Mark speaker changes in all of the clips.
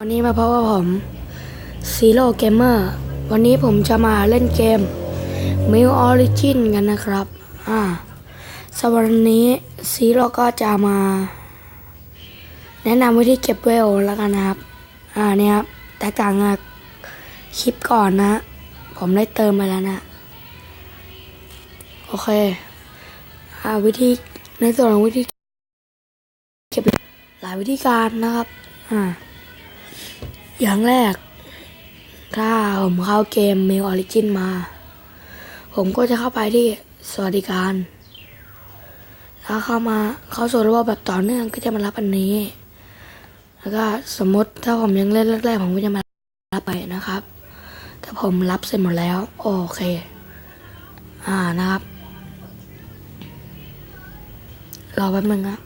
Speaker 1: วันนี้มาพบกับผม Zero Gamer วันนี้ผมจะมาเล่นเกม m i l Origin กันนะครับอ่าสวันนี้ Zero ก็จะมา แนะนำวิธีเก็บเวลแล้วกันนะครับ อ่าเนี่ยครับแตกต่างจากคลิปก่อนนะ ผมได้เติมไปแล้วนะ โอเค อ่าวิธีในส่วนของวิธี เก็บหลายวิธีการนะครับ อ่า อย่างแรก ถ้าผมเข้าเกม Mail Origin มา ผมก็จะเข้าไปที่สวัสดิการ แล้วเข้ามาเข้าสู่ระบบแบบต่อเนื่องก็จะมารับอันนี้ แล้วก็สมมติถ้าผมยังเล่นแรกๆผมก็จะมารับไปนะครับ ถ้าผมรับเสร็จหมดแล้ว โอเค อ่านะครับ รอแป๊บนึงครับ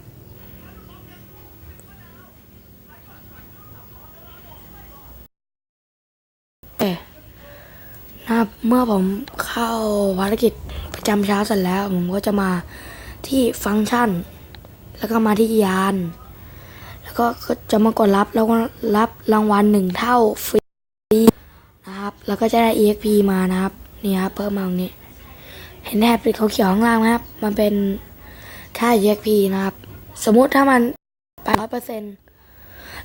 Speaker 1: ครับเมื่อผมเข้าภารกิจประจำเช้าเสร็จแล้ว ผมก็จะมาที่ฟังก์ชัน แล้วก็มาที่ยาน แล้วก็จะมากดรับแล้วก็รับรางวัลหนึ่งเท่าฟรีนะครับ แล้วก็จะได้ EXP มานะครับนี่ครับเพิ่มมาตรงนี้ เห็นแถบสีเขียวข้างล่างไหมครับ มันเป็นค่า EXP นะครับ สมมุติถ้ามันแปดร้อยเปอร์เซ็นต์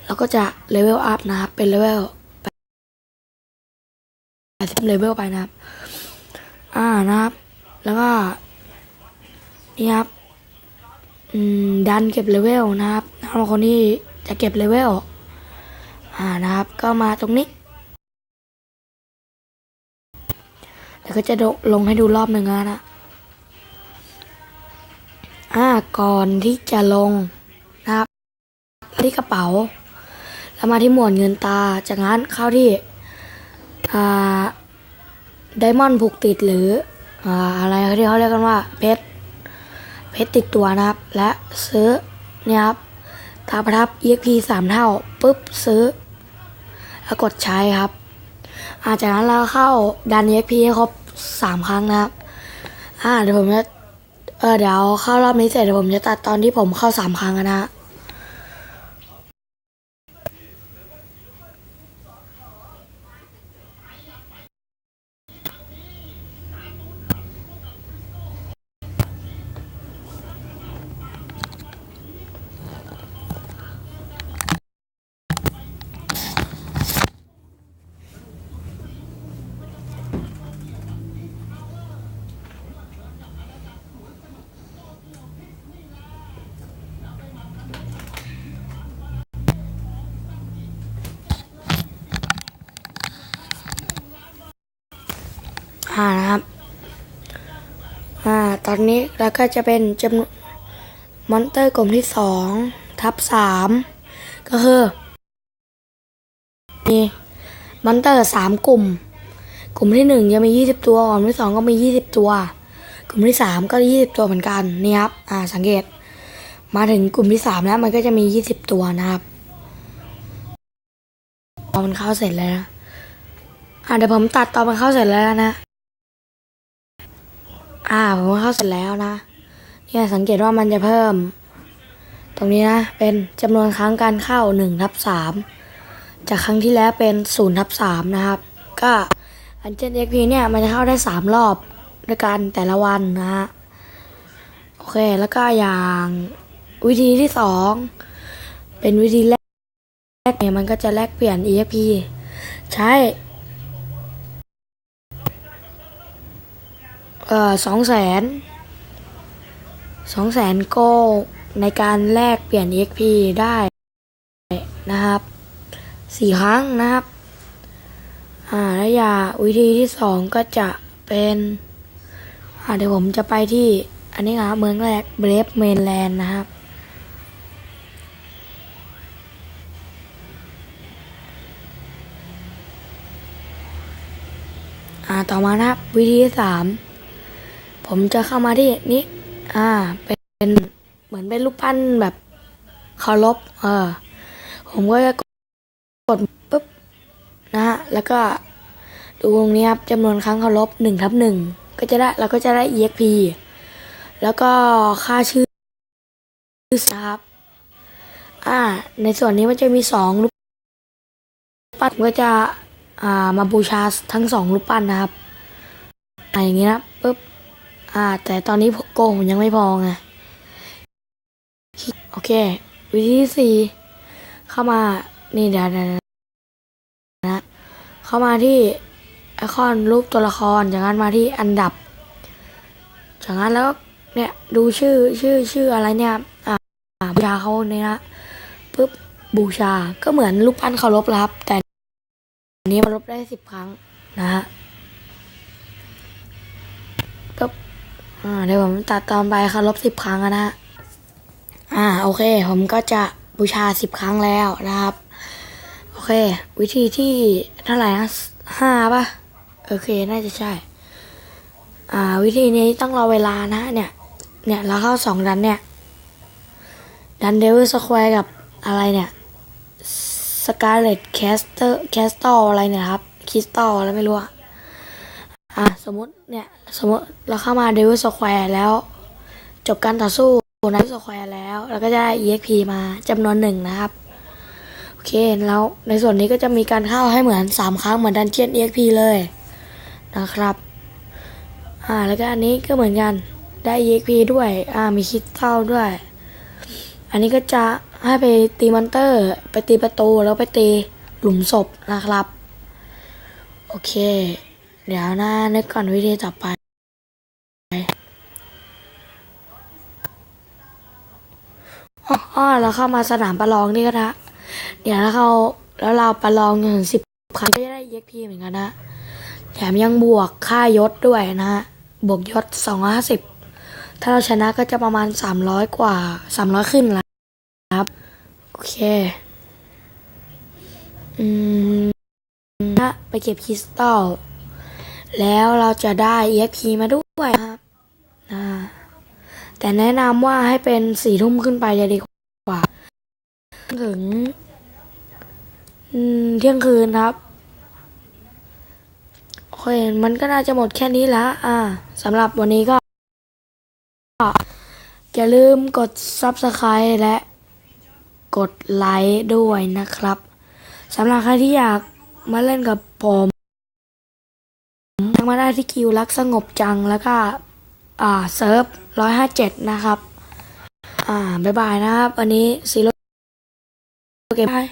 Speaker 1: เราก็จะเลเวลอัพนะครับเป็นเลเวล แปดสิบเลเวลไปนะครับ อ่านะครับ แล้วก็นี่ครับ อืม ดันเก็บเลเวลนะครับสำหรับคนที่จะเก็บเลเวล อ่านะครับ ก็มาตรงนี้ แล้วก็จะลงให้ดูรอบหนึ่งนะ อ่า ก่อนที่จะลงนะครับ ที่กระเป๋า แล้วมาที่หมวดเงินตา จากนั้นเข้าที่ ไดมอนด์ผูกติดหรืออะไรที่เขาเรียกกันว่าเพชรเพชรติดตัวนะครับ และซื้อเนี่ยครับตาประทับ EXP สามเท่าปุ๊บซื้อ แล้วกดใช้ครับอาจากนั้นเราเข้าดัน EXP ให้ครบสามครั้งนะครับอ่าเดี๋ยวผมจะเออเดี๋ยวเข้ารอบนี้เสร็จเดี๋ยวผมจะตัดตอนที่ผมเข้าสามครั้งอะนะฮะ อ่านะครับ อ่า ตอนนี้เราก็จะเป็นจำนวนมอนเตอร์กลุ่มที่สองทับสามก็คือมีมอนเตอร์สามกลุ่ม กลุ่มที่หนึ่งจะมียี่สิบตัวกลุ่มที่สองก็มียี่สิบตัว กลุ่มที่สามก็ยี่สิบตัวเหมือนกันนี่ครับ อ่า สังเกต มาถึงกลุ่มที่สามแล้วมันก็จะมียี่สิบตัวนะครับพอนมันเข้าเสร็จแล้วนะอ่าเดี๋ยวผมตัดตอนมันเข้าเสร็จแล้วนะ อ่าผมเข้าเสร็จแล้วนะ เนี่ยสังเกตว่ามันจะเพิ่ม ตรงนี้นะ เป็นจำนวนครั้งการเข้าหนึ่งทับสามจากครั้งที่แล้วเป็นศูนย์ทับสามนะครับ ก็อันเจนเอ็กพีเนี่ยมันจะเข้าได้สามรอบด้วยกันแต่ละวันนะฮะโอเคแล้วก็อย่างวิธีที่สองเป็นวิธีแรกเนี่ยมันก็จะแลกเปลี่ยน EXP ใช้ อ่อสองแสนสองแสนโกในการแลกเปลี่ยน EXP ได้นะครับสี่ครั้งนะครับ อ่าแล้วอย่าวิธีที่สองก็จะเป็นอ่าเดี๋ยวผมจะไปที่ อันนี้ครับเมืองแรกเบรฟเมนแลนด์นะครับอ่าต่อมานะครับ วิธีที่สาม ผมจะเข้ามาที่นี้ อ่า เป็นเหมือนเป็นรูปปั้นแบบเคารพเออ ผมก็จะกดปุ๊บนะฮะ แล้วก็ดูตรงนี้ครับจำนวนครั้งเคารพหนึ่งทับหนึ่งก็จะได้เราก็จะได้ EXP แล้วก็ค่าชื่อนะครับ อ่า ในส่วนนี้มันจะมีสองรูปปั้นผมก็จะ อ่า มาบูชาทั้งสองรูปปั้นนะครับอ่าอย่างนี้นะปุ๊บ อ่า แต่ตอนนี้โกงผมยังไม่พอไงโอเค วิธีที่สี่เข้ามานี่เดี๋ยวเดี๋ยวเดี๋ยวนะเข้ามาที่ไอคอนรูปตัวละครจากนั้นมาที่อันดับ จากนั้นแล้วเนี่ยดูชื่อชื่อชื่ออะไรเนี่ยอ่าบูชาเขาเนี่ยนะปุ๊บบูชาก็เหมือนรูปปั้นเคารพครับ แต่อันนี้มันลบได้สิบครั้งนะฮะ อ่าเดี๋ยวผมตัดตอนไปคารพสิบครั้งนะฮะอ่าโอเค ผมก็จะบูชาสิบครั้งแล้วนะครับ โอเค วิธีที่เท่าไหร่นะห้าป่ะ โอเค น่าจะใช่ อ่า วิธีนี้ต้องรอเวลานะเนี่ย เนี่ยเราเข้าสองดันเนี่ย ดันเดวิลสแควร์กับอะไรเนี่ยสกาเลตแคสเตอร์แคสตอลอะไรเนี่ยครับ คริสตัลอะไรไม่รู้อะ อะสมมติเนี่ยสมมติเราเข้ามาเดวิสแควร์แล้ว จบการต่อสู้ในสแควร์แล้วแล้วก็จะได้ EXP มาจำนวนหนึ่งนะครับ โอเค แล้วในส่วนนี้ก็จะมีการเข้าให้เหมือน 3 ครั้งเหมือนดันเจียน EXP เลยนะครับอ่าแล้วก็อันนี้ก็เหมือนกันได้ EXP ด้วยอ่ามีคริสตัลด้วย อันนี้ก็จะให้ไปตีมอนเตอร์ ไปตีประตูแล้วไปตีหลุมศพนะครับ โอเค เดี๋ยวนะนึกก่อนวิธีต่อไปอ๋อออเราเข้ามาสนามประลองนี่ก็นะเดี๋ยวแล้วเขาแล้วเราประลองถึงสิบครั้งก็จะได้ EXP เหมือนกันนะแถมยังบวกค่ายศด้วยนะฮะบวกยศสองร้อยห้าสิบถ้าเราชนะก็จะประมาณสามร้อยกว่าสามร้อยขึ้นแล้วครับโอเคอืมนะไปเก็บคริสตัล แล้วเราจะได้ EXP มาด้วยครับแต่แนะนำว่าให้เป็นสี่ทุ่มขึ้นไปจะดีกว่า ถึงเที่ยงคืนครับโอเคมันก็น่าจะหมดแค่นี้ละอ่าสำหรับวันนี้ก็อย่าลืมกด Subscribe และกดไลค์ด้วยนะครับสำหรับใครที่อยากมาเล่นกับผม ได้ที่คิวรักสงบจังแล้วก็อ่าเซิร์ฟร้อยห้าเจ็ดนะครับ อ่า บ๊ายบายนะครับ วันนี้ซีโร่เกมบาย